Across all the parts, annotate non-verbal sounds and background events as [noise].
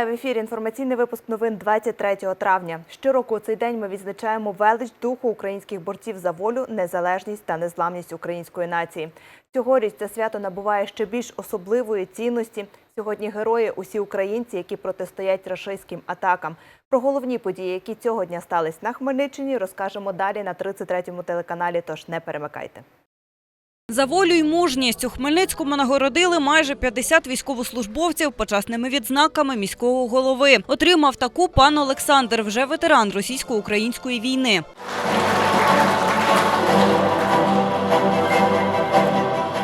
Вітаю в ефірі. Інформаційний випуск новин 23 травня. Щороку у цей день ми відзначаємо велич духу українських борців за волю, незалежність та незламність української нації. Цьогоріч це свято набуває ще більш особливої цінності. Сьогодні герої усі українці, які протистоять рашистським атакам. Про головні події, які цього дня стались на Хмельниччині, розкажемо далі на 33-му телеканалі. Тож не перемикайте. За волю й мужність у Хмельницькому нагородили майже 50 військовослужбовців почесними відзнаками міського голови. Отримав таку пан Олександр, вже ветеран російсько-української війни.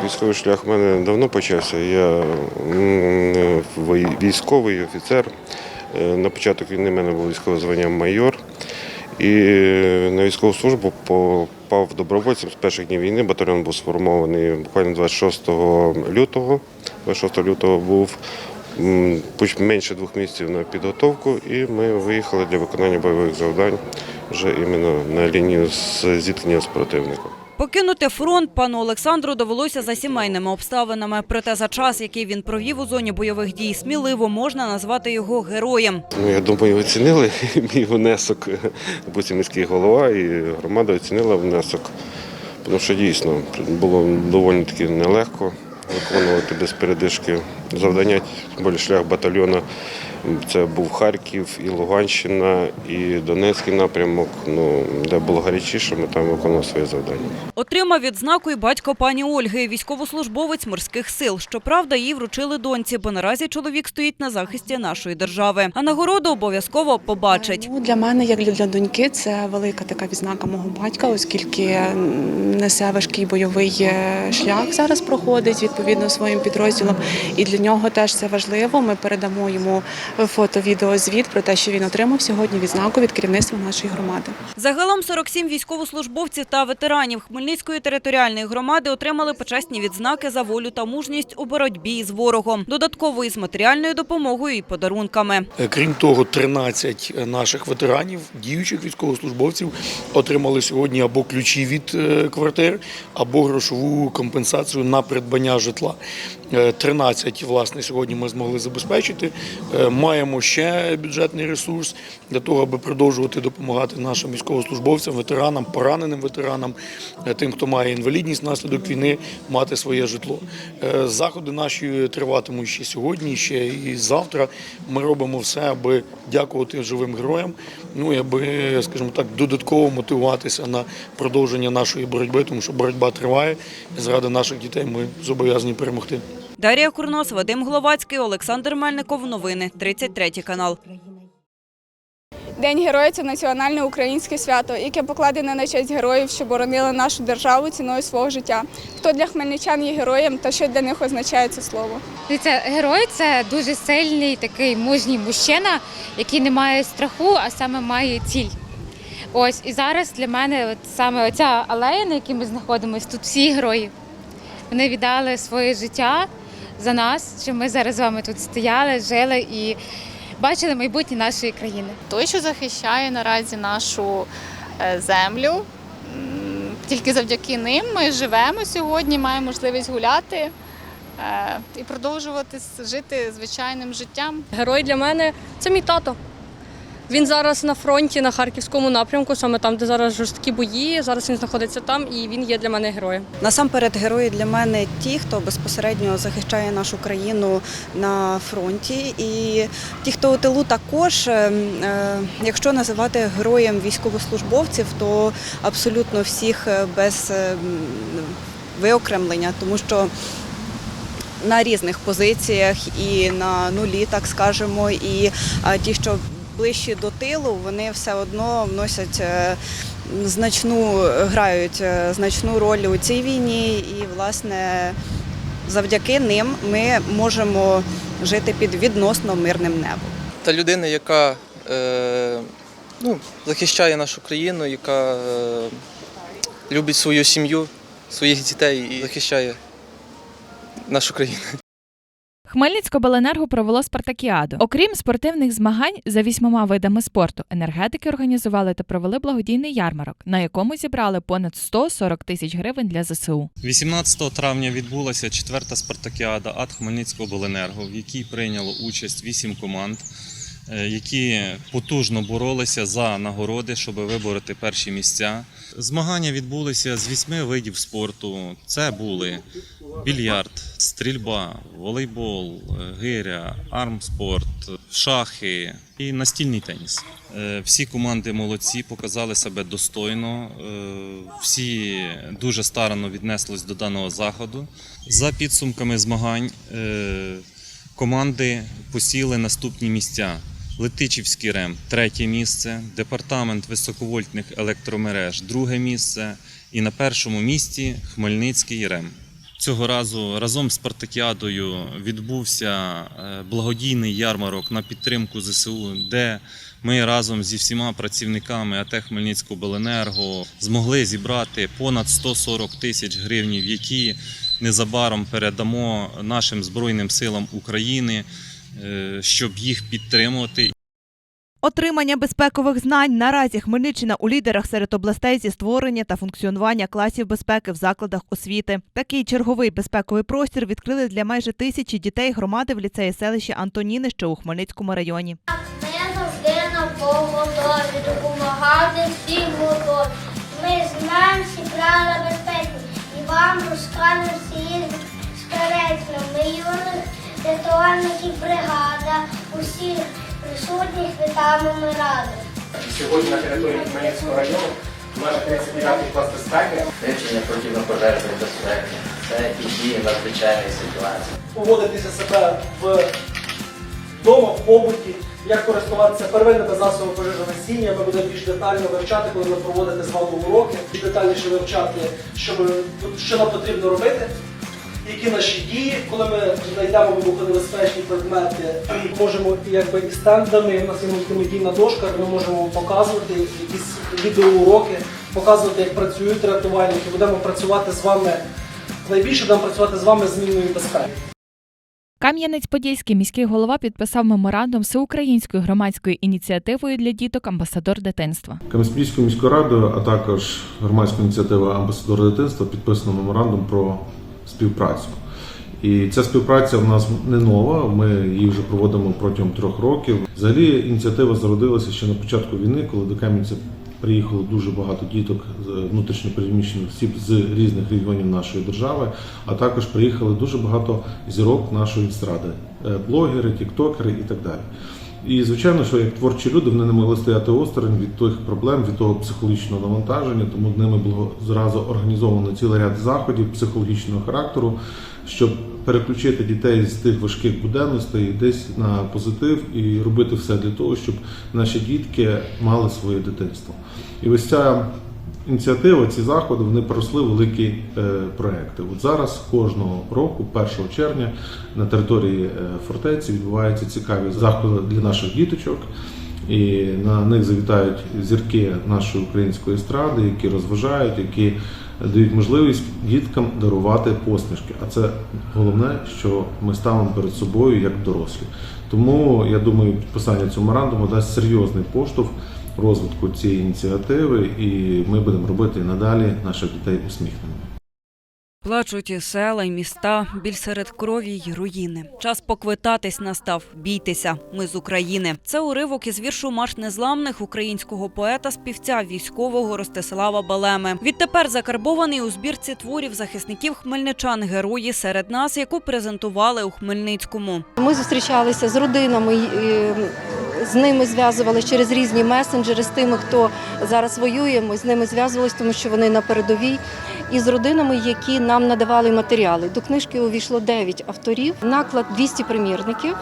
Військовий шлях в мене давно почався. Я військовий офіцер. Е, На початок війни в мене було військове звання майор. І на військову службу попав добровольцем з перших днів війни. Батальйон був сформований буквально 26 лютого. 26 лютого був менше двох місяців на підготовку, і ми виїхали для виконання бойових завдань вже іменно на лінію зіткнення з противником. Покинути фронт пану Олександру довелося за сімейними обставинами. Проте за час, який він провів у зоні бойових дій, сміливо можна назвати його героєм. Ну, я думаю, оцінили [laughs] мій внесок. Допустим, міський голова і громада оцінила внесок. Тому що дійсно було доволі таки нелегко виконувати без передишки завдання, більше шлях батальйону. Це був Харків і Луганщина, і Донецький напрямок. Ну, де було гарячіше, ми там виконували свої завдання. Отримав відзнаку і батько пані Ольги, військовослужбовець морських сил. Щоправда, їй вручили доньці, бо наразі чоловік стоїть на захисті нашої держави. А нагороду обов'язково побачить. Ну, для мене, як для доньки, це велика така відзнака мого батька, оскільки несе важкий бойовий е, шлях зараз проходить відповідно своїм підрозділам. І для нього теж це важливо. Ми передамо йому фото-відеозвіт про те, що він отримав сьогодні відзнаку від керівництва нашої громади. Загалом 47 військовослужбовців та ветеранів Хмельницької територіальної громади отримали почесні відзнаки за волю та мужність у боротьбі з ворогом. Додатково із матеріальною допомогою і подарунками. Е, Крім того, 13 наших ветеранів, діючих військовослужбовців, отримали сьогодні або ключі від е, квартир, або грошову компенсацію на придбання житла. Е, 13, власне, сьогодні ми змогли забезпечити. Е, Маємо ще бюджетний ресурс для того, аби продовжувати допомагати нашим військовослужбовцям, ветеранам, пораненим ветеранам, е, тим, хто має інвалідність внаслідок війни, мати своє житло. Е, Заходи наші триватимуть ще сьогодні, ще і завтра. Ми робимо все, аби дякувати живим героям. Ну аби, скажімо так, додатково мотивуватися на продовження нашої боротьби, тому що боротьба триває. І заради наших дітей ми зобов'язані перемогти. Дар'я Курнос, Вадим Гловацький, Олександр Мельников. Новини 33 канал. День героїв це національне українське свято, яке покладене на честь героїв, що боронили нашу державу ціною свого життя. Хто для хмельничан є героєм та що для них означає це слово? Дивіться, герой це дуже сильний такий мужній мужчина, який не має страху, а саме має ціль. Ось і зараз для мене от саме оця алея, на якій ми знаходимося, тут всі герої. Вони віддали своє життя за нас, щоб ми зараз з вами тут стояли, жили і бачили майбутнє нашої країни. той, що захищає наразі нашу е, землю. Тільки завдяки ним ми живемо сьогодні, маємо можливість гуляти е, і продовжувати жити звичайним життям. Герой для мене це мій тато. Він зараз на фронті на харківському напрямку, саме там, де зараз жорсткі бої. Зараз він знаходиться там, і він є для мене героєм. Насамперед, герої для мене ті, хто безпосередньо захищає нашу країну на фронті, і ті, хто у тилу також. Е, е, Якщо називати героєм військовослужбовців, то абсолютно всіх е, без виокремлення, тому що. На різних позиціях і на нулі, так скажемо, і ті, що ближчі до тилу, вони все одно вносять е, значну грають е, значну роль у цій війні, і власне завдяки ним ми можемо жити під відносно мирним небом. та людина, яка е, ну, захищає нашу країну, яка е, любить свою сім'ю, своїх дітей і захищає нашу країну. Хмельницькобленерго провело спартакіаду. Окрім спортивних змагань за вісьмома видами спорту, енергетики організували та провели благодійний ярмарок, на якому зібрали понад 140 тисяч гривень для ЗСУ. 18 травня відбулася четверта спартакіада АТ Хмельницького обленерго, в якій прийняло участь вісім команд, е, які потужно боролися за нагороди, щоб вибороти перші місця. Змагання відбулися з вісьми видів спорту. Це були більярд, стрільба, волейбол, е, гиря, армспорт, шахи і настільний теніс. Е, Всі команди молодці, показали себе достойно. е, Всі дуже старанно віднеслись до даного заходу. За підсумками змагань команди посіли наступні місця. Летичівський РЕМ третє місце, департамент високовольтних електромереж друге місце і на першому місці Хмельницький РЕМ. Цього разу разом з Спартакіадою відбувся е, благодійний ярмарок на підтримку ЗСУ, де ми разом зі всіма працівниками АТ Хмельницького Беленерго змогли зібрати понад 140 тисяч гривнів, які незабаром передамо нашим Збройним силам України, е, щоб їх підтримувати Отримання безпекових знань наразі Хмельниччина у лідерах серед областей зі створення та функціонування класів безпеки в закладах освіти. Такий черговий безпековий простір відкрили для майже тисячі дітей громади в ліцеї селища Антоніни, що у Хмельницькому районі. Ми завжди на поготові, допомагати всім готові. Ми знаємо всі правила безпеки і вам розкажемо всі скоречно. Ми юних рятувальників бригада, усіх присутніх вітаємо ми ради. Сьогодні на території Хмельницького району межах 39 клас безпеки Вивчення противопожежної безпеки. Це і дії надзвичайної ситуації. поводитися себе в вдома, в побуті, як користуватися первинними засобами пожежогасіння. Ми будемо більш детально вивчати, коли ми проводити з вами уроки, більш детальніше вивчати, що, ми, що нам потрібно робити. Які наші дії, коли ми знайдемо вибухонебезпечні предмети, [clears throat] можемо якби і стендами, у нас є мультимедійна дошка, ми можемо показувати якісь відеоуроки, показувати, як працюють рятувальники. Будемо працювати з вами найбільше будемо працювати з вами з мінною безпеки. Кам'янець-Подільський міський голова підписав меморандум з всеукраїнською громадською ініціативою для діток Амбасадор дитинства. Кам'янською міською радою, а також громадською ініціативою Амбасадор дитинства підписано меморандум про співпрацю. І ця співпраця в нас не нова. Ми її вже проводимо протягом трьох років. Взагалі ініціатива зародилася ще на початку війни, коли до Кам'янця приїхало дуже багато діток з внутрішньопереміщених осіб з різних регіонів нашої держави, а також приїхали дуже багато зірок нашої естради, е, блогери, тіктокери і так далі. І звичайно, що як творчі люди вони не могли стояти осторонь від тих проблем, від того психологічного навантаження, тому ними було зразу організовано цілий ряд заходів психологічного характеру, щоб переключити дітей з тих важких буденностей десь на позитив і робити все для того, щоб наші дітки мали своє дитинство. І ось ця ініціатива, ці заходи, вони переросли великі е, проекти. От зараз кожного року, 1 червня, на території е, фортеці відбуваються цікаві заходи для наших діточок. І на них завітають зірки нашої української естради, які розважають, які дають можливість діткам дарувати посмішки. А це головне, що ми ставимо перед собою як дорослі. Тому я думаю, підписання цього меморандуму дасть серйозний поштовх розвитку цієї ініціативи, і ми будемо робити і надалі наших дітей усміхненими. Плачуть і села, і міста, біль серед крові й руїни. Час поквитатись настав. Бійтеся, ми з України. Це уривок із віршу Марш незламних українського поета, співця військового Ростислава Балеми. Відтепер закарбований у збірці творів захисників хмельничан герої серед нас, яку презентували у Хмельницькому. Ми зустрічалися з родинами, е, з ними зв'язувалися через різні месенджери, з тими, хто зараз воює. Ми з ними зв'язувалися, тому що вони на передовій. І з родинами, які нам надавали матеріали. До книжки увійшло 9 авторів, наклад 200 примірників.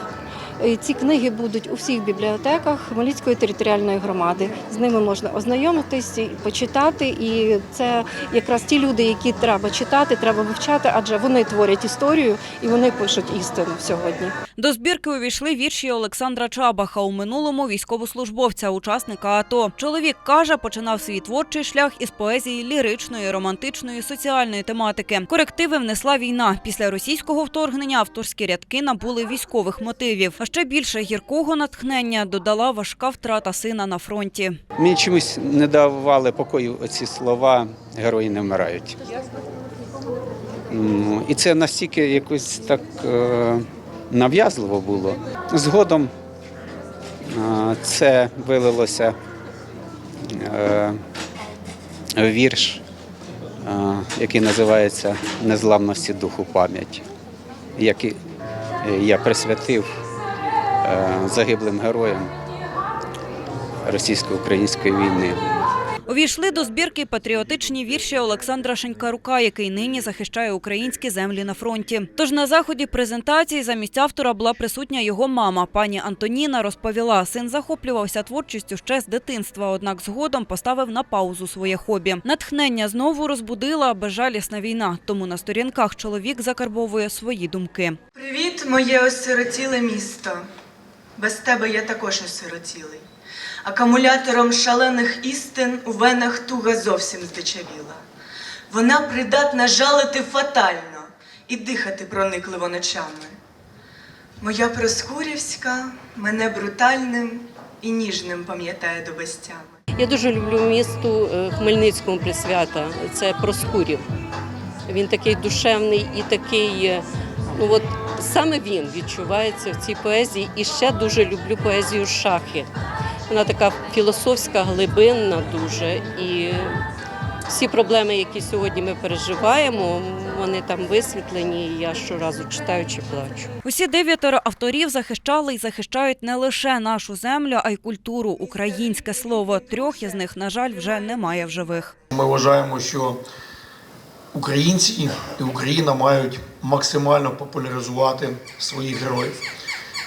Е, Ці книги будуть у всіх бібліотеках Хмельницької територіальної громади. З ними можна ознайомитись, почитати. І це якраз ті люди, які треба читати, треба вивчати, адже вони творять історію і вони пишуть істину сьогодні. До збірки увійшли вірші Олександра Чабаха у минулому військовослужбовця, учасника АТО. Чоловік каже, починав свій творчий шлях із поезії ліричної, романтичної, соціальної тематики. Корективи внесла війна. Після російського вторгнення авторські рядки набули військових мотивів. А ще більше гіркого натхнення додала важка втрата сина на фронті. Мені чомусь не давали покою оці слова герої не вмирають. І це настільки якось так е, нав'язливо було. Згодом е, це вилилося в вірш, е, який називається Незламності духу пам'ять, який я присвятив загиблим героям російсько-української війни. Увійшли до збірки патріотичні вірші Олександра Шенькарука, який нині захищає українські землі на фронті. Тож на заході презентації замість автора була присутня його мама. Пані Антоніна розповіла, син захоплювався творчістю ще з дитинства, однак згодом поставив на паузу своє хобі. Натхнення знову розбудила безжалісна війна, тому на сторінках чоловік закарбовує свої думки. Привіт, моє осиротіле місто. Без тебе я також осиротілий. Акумулятором шалених істин у венах туга зовсім здичавіла. Вона придатна жалити фатально і дихати проникливо ночами. Моя Проскурівська мене брутальним і ніжним пам'ятає до безтями. Я дуже люблю місту е, Хмельницькому присвята. Це Проскурів. Він такий душевний і такий. е, Ну от саме він відчувається в цій поезії. І ще дуже люблю поезію шахи. Вона така філософська, глибинна дуже. І всі проблеми, які сьогодні ми переживаємо, вони там висвітлені. І я щоразу читаючи плачу. Усі дев'ятеро авторів захищали і захищають не лише нашу землю, а й культуру, українське слово. Трьох із них, на жаль, вже немає в живих. Ми вважаємо, що українці і Україна мають максимально популяризувати своїх героїв,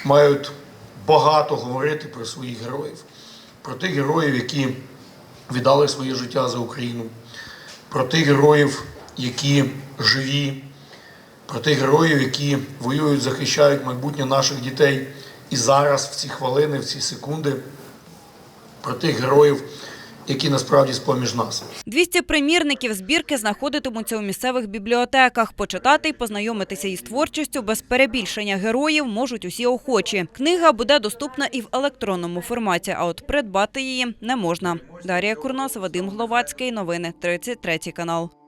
мають багато говорити про своїх героїв, про тих героїв, які віддали своє життя за Україну, про тих героїв, які живі, про тих героїв, які воюють, захищають майбутнє наших дітей. І зараз, в ці хвилини, в ці секунди, про тих героїв, які насправді з-поміж нас. 200 примірників збірки знаходитимуться у місцевих бібліотеках. Почитати й познайомитися із творчістю без перебільшення героїв можуть усі охочі. Книга буде доступна і в електронному форматі, а от придбати її не можна. Дарія Курнос, Вадим Гловацький. Новини 33 канал.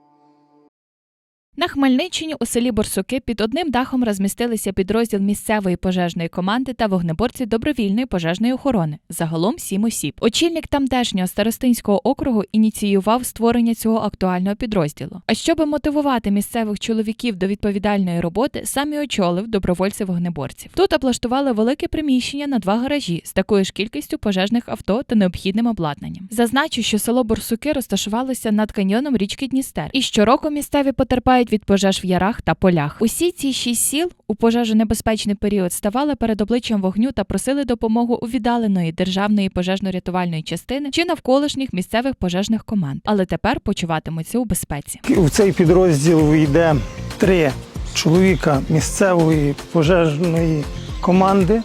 На Хмельниччині у селі Борсуки під одним дахом розмістилися підрозділ місцевої пожежної команди та вогнеборці добровільної пожежної охорони. Загалом сім осіб. Очільник тамтешнього старостинського округу ініціював створення цього актуального підрозділу. А щоб мотивувати місцевих чоловіків до відповідальної роботи, сам і очолив добровольців вогнеборців. Тут облаштували велике приміщення на два гаражі з такою ж кількістю пожежних авто та необхідним обладнанням. Зазначу, що село Борсуки розташувалося над каньйоном річки Дністер, і щороку місцеві потерпають від пожеж в ярах та полях. Усі ці шість сіл у пожежонебезпечний період ставали перед обличчям вогню та просили допомогу у віддаленої державної пожежно-рятувальної частини чи навколишніх місцевих пожежних команд, але тепер почуватимуться у безпеці. У цей підрозділ війде три чоловіка місцевої пожежної команди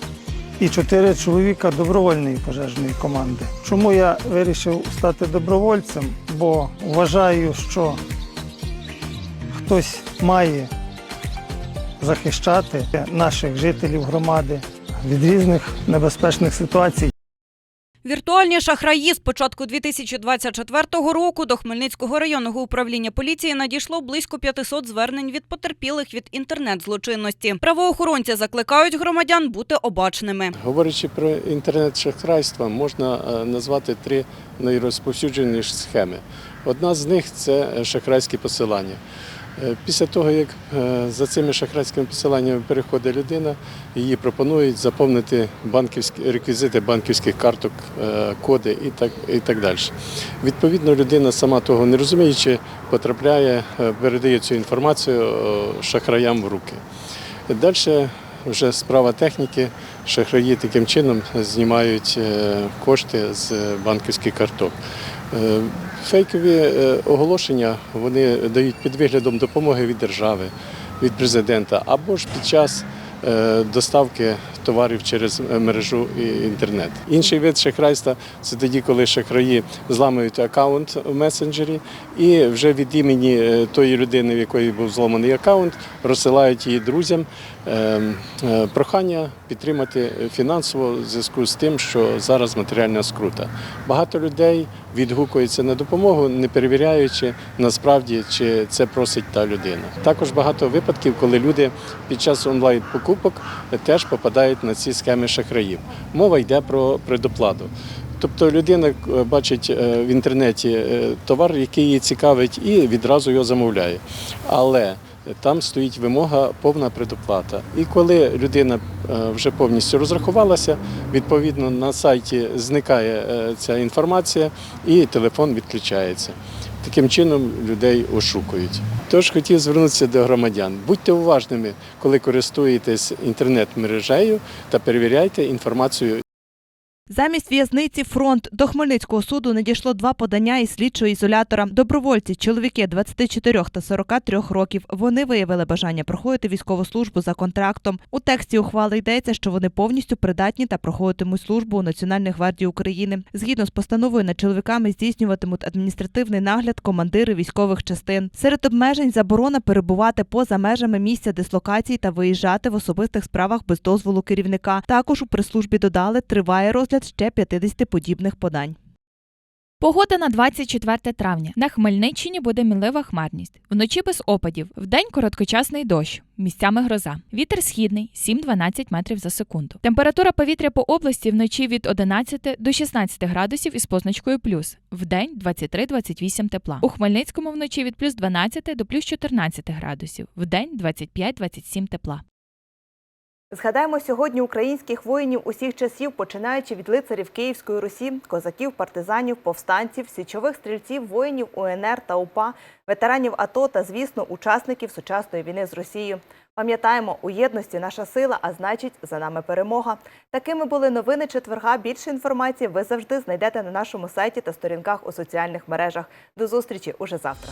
і чотири чоловіка добровольної пожежної команди. Чому я вирішив стати добровольцем? Бо вважаю, що хтось має захищати наших жителів громади від різних небезпечних ситуацій. Віртуальні шахраї з початку 2024 року до Хмельницького районного управління поліції надійшло близько 500 звернень від потерпілих від інтернет-злочинності. Правоохоронці закликають громадян бути обачними. Говорячи про інтернет-шахрайство, можна е, назвати три найрозповсюдженіші схеми. Одна з них це шахрайські посилання. Е, Після того, як е, за цими шахрайськими посиланнями переходить людина, її пропонують заповнити банківські реквізити банківських карток, е, коди і так, і так далі. Відповідно, людина сама того не розуміючи, потрапляє, передає цю інформацію шахраям в руки. Далі вже справа техніки, шахраї таким чином знімають кошти з банківських карток. Фейкові е, оголошення вони дають під виглядом допомоги від держави, від президента або ж під час доставки товарів через е, мережу інтернет. Інший вид шахрайства це тоді, коли шахраї зламують аккаунт в месенджері і вже від імені е, тої людини, в якої був зламаний аккаунт, розсилають її друзям е, е, прохання підтримати фінансово в зв'язку з тим, що зараз матеріальна скрута. Багато людей відгукуються на допомогу, не перевіряючи насправді, чи це просить та людина. Також багато випадків, коли люди під час онлайн покупок теж попадають на ці схеми шахраїв. Мова йде про предоплату. Тобто людина е, бачить е, в інтернеті е, товар, який її цікавить, і відразу його замовляє. Але там стоїть вимога повна предоплата. І коли людина вже повністю розрахувалася, відповідно на сайті зникає ця інформація і телефон відключається. Таким чином людей ошукують. Тож хотів звернутися до громадян. Будьте уважними, коли користуєтесь інтернет-мережею та перевіряйте інформацію Замість в'язниці фронт до Хмельницького суду надійшло два подання із слідчого ізолятора. Добровольці, чоловіки 24 та 43 років. Вони виявили бажання проходити військову службу за контрактом. У тексті ухвали йдеться, що вони повністю придатні та проходитимуть службу у Національній гвардії України. Згідно з постановою над чоловіками здійснюватимуть адміністративний нагляд командири військових частин. Серед обмежень заборона перебувати поза межами місця дислокації та виїжджати в особистих справах без дозволу керівника. Також у прес-службі додали, триває розгляд ще 50 подібних подань. Погода на 24 травня. На Хмельниччині буде мінлива хмарність. Вночі без опадів, вдень короткочасний дощ, місцями гроза. Вітер східний 7-12 метрів за секунду. Температура повітря по області вночі від 11 до 16 градусів із позначкою плюс. Вдень 23-28 тепла. У Хмельницькому вночі від плюс 12 до плюс 14 градусів. Вдень 25-27 тепла. Згадаємо сьогодні українських воїнів усіх часів, починаючи від лицарів Київської Русі, козаків, партизанів, повстанців, січових стрільців, воїнів УНР та УПА, ветеранів АТО та, звісно, учасників сучасної війни з Росією. Пам'ятаємо, у єдності наша сила, а значить, за нами перемога. Такими були новини четверга. Більше інформації ви завжди знайдете на нашому сайті та сторінках у соціальних мережах. До зустрічі уже завтра.